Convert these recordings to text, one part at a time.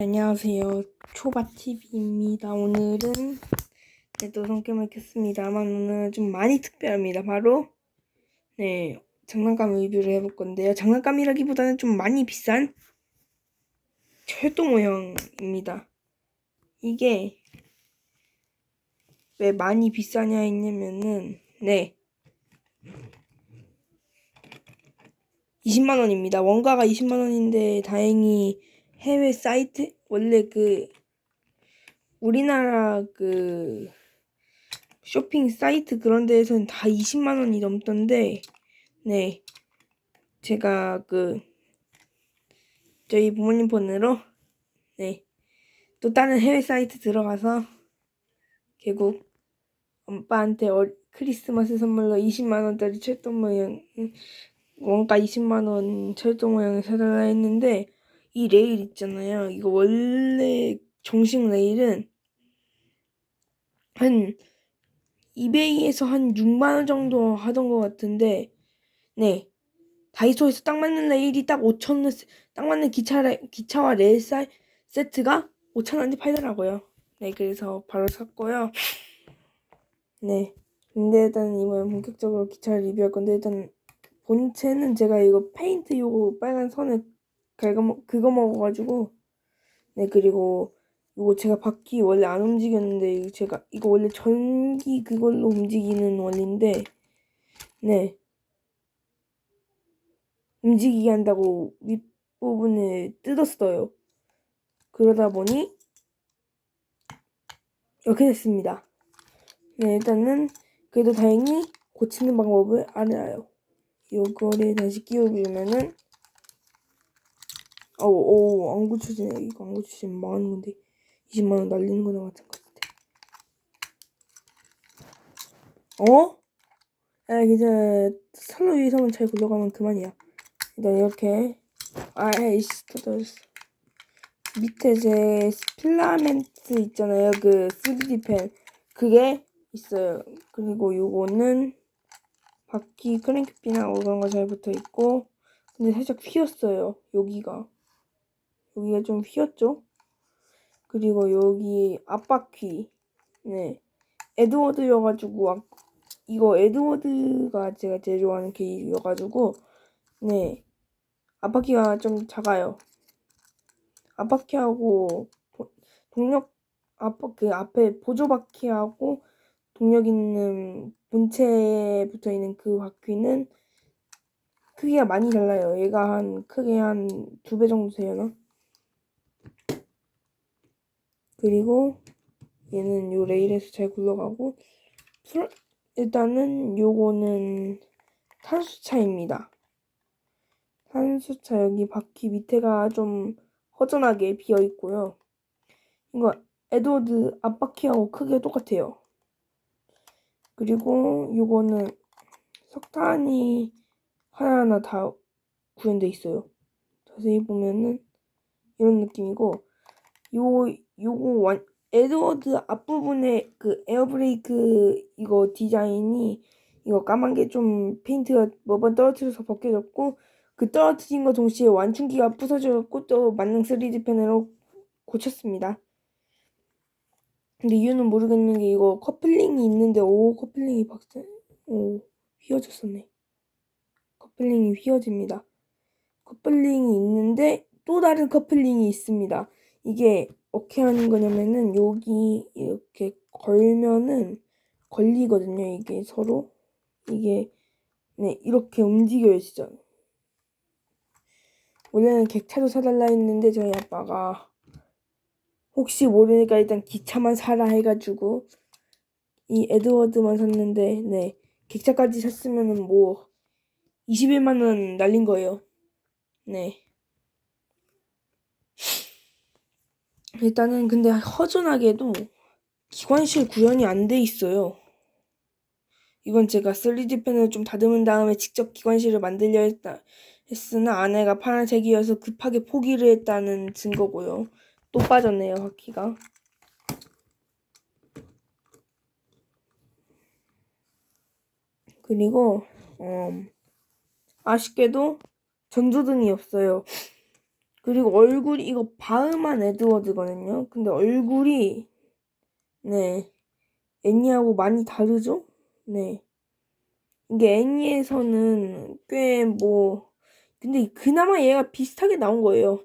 안녕하세요. 초바TV입니다. 오늘은 네, 또 성격을 켰습니다만 오늘은 좀 많이 특별합니다. 바로 네 장난감 리뷰를 해볼 건데요. 장난감이라기보다는 좀 많이 비싼 철도 모형입니다. 이게 왜 많이 비싸냐 했냐면은 네 20만 원입니다. 원가가 20만 원인데 다행히 해외 사이트? 원래 그 우리나라 그 쇼핑 사이트 그런 데에서는 다 20만 원이 넘던데 네. 제가 그 저희 부모님 폰으로 네. 또 다른 해외 사이트 들어가서 결국 엄마한테 어, 크리스마스 선물로 20만 원짜리 철도 모양 원가 20만 원 철도 모양을 사달라 했는데 이 레일 있잖아요. 이거 원래 정식 레일은 한 이베이에서 한 6만 원 정도 하던 것 같은데 네 다이소에서 딱 맞는 레일이 딱 5천 원, 딱 맞는 기차 레, 기차와 레일 사, 세트가 5천 원에 팔더라고요. 네 그래서 바로 샀고요. 네 근데 일단 이번 본격적으로 기차를 리뷰할 건데 일단 본체는 제가 이거 페인트 요거 빨간 선을 그거, 그거 먹어가지고 네 그리고 이거 제가 바퀴 원래 안 움직였는데 이거 제가 이거 원래 전기 그걸로 움직이는 원리인데 네. 움직이게 한다고 윗부분을 뜯었어요. 그러다 보니 이렇게 됐습니다. 네 일단은 그래도 다행히 고치는 방법을 알아요. 요거를 다시 끼워주면은 어우, 안 고쳐지네. 이거 안 고쳐지면 망하는 건데. 20만 원 날리는 거나 마찬가지인데. 어? 아, 괜찮아. 선로 위에서만 잘 굴러가면 그만이야. 일단 이렇게. 아이씨, 또 떨어졌어. 밑에 제 필라멘트 있잖아요. 그 3D 펜. 그게 있어요. 그리고 요거는 바퀴 크랭크핀하고 그런 거 잘 붙어 있고. 근데 살짝 휘었어요. 여기가. 여기가 좀 휘었죠? 그리고 여기 앞바퀴 네 에드워드여가지고 아, 이거 에드워드가 제가 제일 좋아하는 케이크여가지고 네 앞바퀴가 좀 작아요 앞바퀴하고 동력 앞, 그 앞에 보조바퀴하고 동력 있는 본체에 붙어 있는 그 바퀴는 크기가 많이 달라요. 얘가 한 크게 한 두 배 정도 되려나? 그리고 얘는 요 레일에서 잘 굴러가고 일단은 요거는 탄수차입니다. 탄수차 여기 바퀴 밑에가 좀 허전하게 비어 있고요. 이거 에드워드 앞바퀴하고 크게 똑같아요. 그리고 요거는 석탄이 하나하나 다 구현돼 있어요. 자세히 보면은 이런 느낌이고 요 요거 완 에드워드 앞부분에 그 에어브레이크 이거 디자인이 이거 까만 게 좀 페인트가 몇번 떨어뜨려서 벗겨졌고 그 떨어뜨린 거 동시에 완충기가 부서졌고 또 만능 3D 펜으로 고쳤습니다. 근데 이유는 모르겠는 게 이거 커플링이 있는데 오 커플링이 박살 오 휘어졌었네. 커플링이 휘어집니다. 커플링이 있는데 또 다른 커플링이 있습니다. 이게 어떻게 하는 거냐면은 여기 이렇게 걸면은 걸리거든요. 이게 서로 이게 네 이렇게 움직여요 진짜. 원래는 객차도 사달라 했는데 저희 아빠가 혹시 모르니까 일단 기차만 사라 해가지고 이 에드워드만 샀는데 네 객차까지 샀으면은 뭐 21만 원 날린 거예요. 네. 일단은 근데 허전하게도 기관실 구현이 안 돼 있어요. 이건 제가 3D 펜을 좀 다듬은 다음에 직접 기관실을 만들려 했다, 했으나 아내가 파란색이어서 급하게 포기를 했다는 증거고요. 또 빠졌네요, 바퀴가. 그리고 어, 아쉽게도 전조등이 없어요. 그리고 얼굴이 이거 바흐만 에드워드거든요. 근데 얼굴이 네 애니하고 많이 다르죠? 네 이게 애니에서는 꽤 뭐 근데 그나마 얘가 비슷하게 나온 거예요.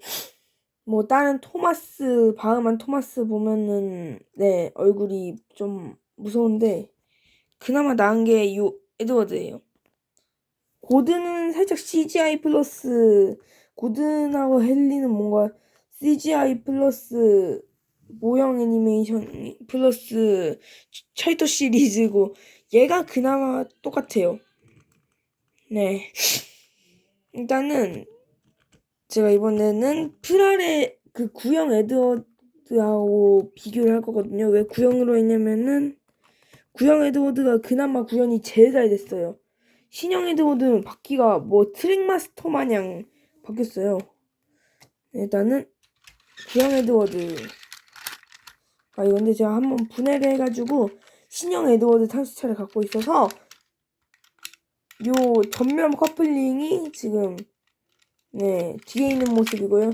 뭐 다른 토마스 바흐만 토마스 보면은 네 얼굴이 좀 무서운데 그나마 나은 게 요 에드워드예요. 고든은 살짝 CGI 플러스 고든하고 헨리는 뭔가 CGI 플러스 모형 애니메이션 플러스 철도 시리즈고 얘가 그나마 똑같아요. 네. 일단은 제가 이번에는 프라레 그 구형 에드워드하고 비교를 할 거거든요. 왜 구형으로 했냐면은 구형 에드워드가 그나마 구현이 제일 잘 됐어요. 신형 에드워드는 바퀴가 뭐 트랙마스터 마냥 바뀌었어요. 일단은 구형 에드워드 아 이건데 제가 한번 분해를 해가지고 신형 에드워드 탄수차를 갖고 있어서 요 전면 커플링이 지금 네 뒤에 있는 모습이고요.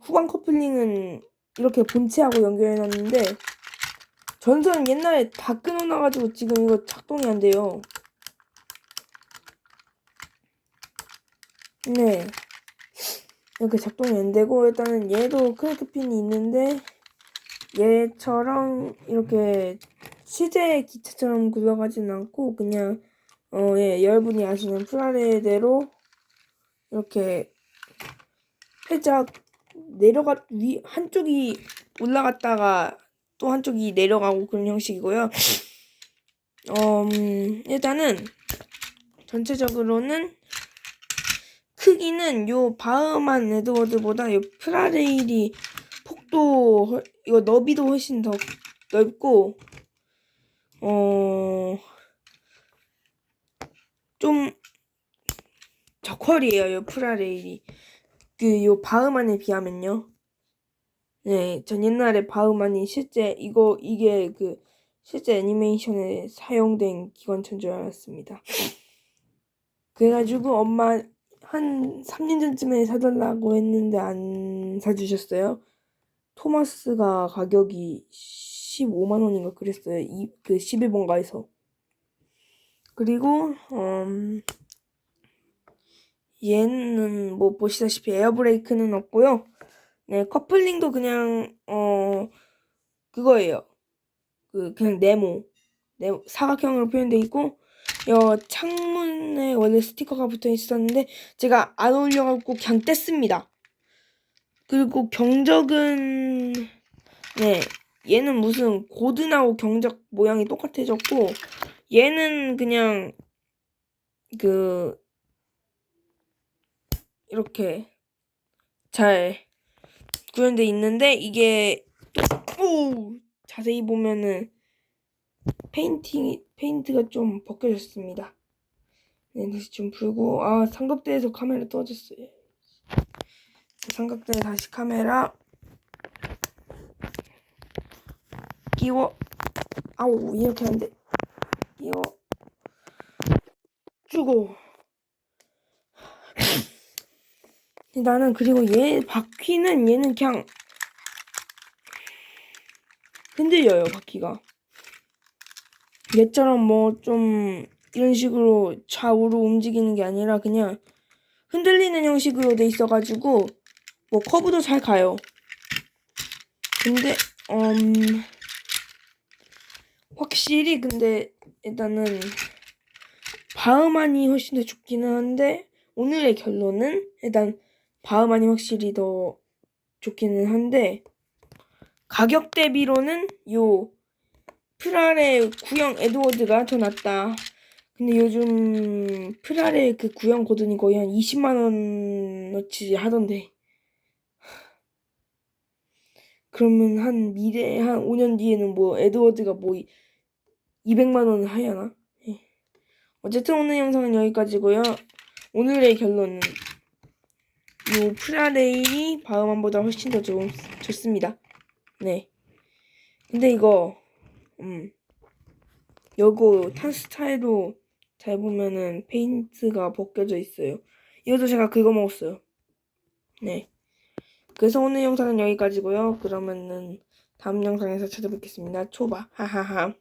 후방 커플링은 이렇게 본체하고 연결해놨는데 전선 옛날에 다 끊어놔가지고 지금 이거 작동이 안 돼요. 네. 이렇게 작동이 안 되고 일단은 얘도 크래크핀이 있는데 얘처럼 이렇게 시제 기체처럼 굴러가진 않고 그냥 어, 예, 여러분이 아시는 프라레대로 이렇게 살짝 내려가 위 한쪽이 올라갔다가 또 한쪽이 내려가고 그런 형식이고요. 음, 일단은 전체적으로는 크기는 요 바흐만 에드워드보다 요 프라레일이 폭도 훨- 이거 너비도 훨씬 더 넓고 어. 좀 저퀄이에요, 요 프라레일이. 그 요 바흐만에 비하면요. 네, 전 옛날에 바흐만이 실제 이거 이게 그 실제 애니메이션에 사용된 기관차인 줄 알았습니다. 그래가지고 엄마 한 3년 전쯤에 사달라고 했는데 안 사주셨어요. 토마스가 가격이 15만 원인가 그랬어요. 이 그 11번가에서. 그리고 음 얘는 뭐 보시다시피 에어브레이크는 없고요. 네, 커플링도 그냥 어 그거예요. 그 그냥 네모. 네모 사각형으로 표현돼 있고 여 창문에 원래 스티커가 붙어 있었는데 제가 안 올려갖고 그냥 뗐습니다. 그리고 경적은 네 얘는 무슨 고든하고 경적 모양이 똑같아졌고 얘는 그냥 그 이렇게 잘 구현돼 있는데 이게 또 오! 자세히 보면은 페인팅 페인트가 좀 벗겨졌습니다. 네, 다시 좀 풀고 아 삼각대에서 카메라 떨어졌어요. 삼각대에 다시 카메라. 끼워. 아우 이렇게 하는데. 끼워. 주고. 나는 그리고 얘 바퀴는 얘는 그냥 흔들려요 바퀴가 얘처럼 뭐 좀 이런 식으로 좌우로 움직이는 게 아니라 그냥 흔들리는 형식으로 돼 있어가지고 뭐 커브도 잘 가요. 근데 음 확실히 근데 일단은 바흐만이 훨씬 더 좋기는 한데 오늘의 결론은 일단 바흐만이 확실히 더 좋기는 한데 가격 대비로는 요 프라레 구형 에드워드가 더 낫다. 근데 요즘 프라레 그 구형 고든이 거의 한 20만 원어치 하던데. 그러면 한 미래 한 5년 뒤에는 뭐 에드워드가 뭐 200만 원 하려나? 예. 어쨌든 오늘 영상은 여기까지고요. 오늘의 결론은 요 프라레일이 바흐만보다 훨씬 더 좋, 좋습니다. 네. 근데 이거 음 요거 탄스타일로 잘 보면은 페인트가 벗겨져 있어요. 이것도 제가 긁어 먹었어요. 네. 그래서 오늘 영상은 여기까지고요. 그러면은 다음 영상에서 찾아뵙겠습니다. 초바 하하하.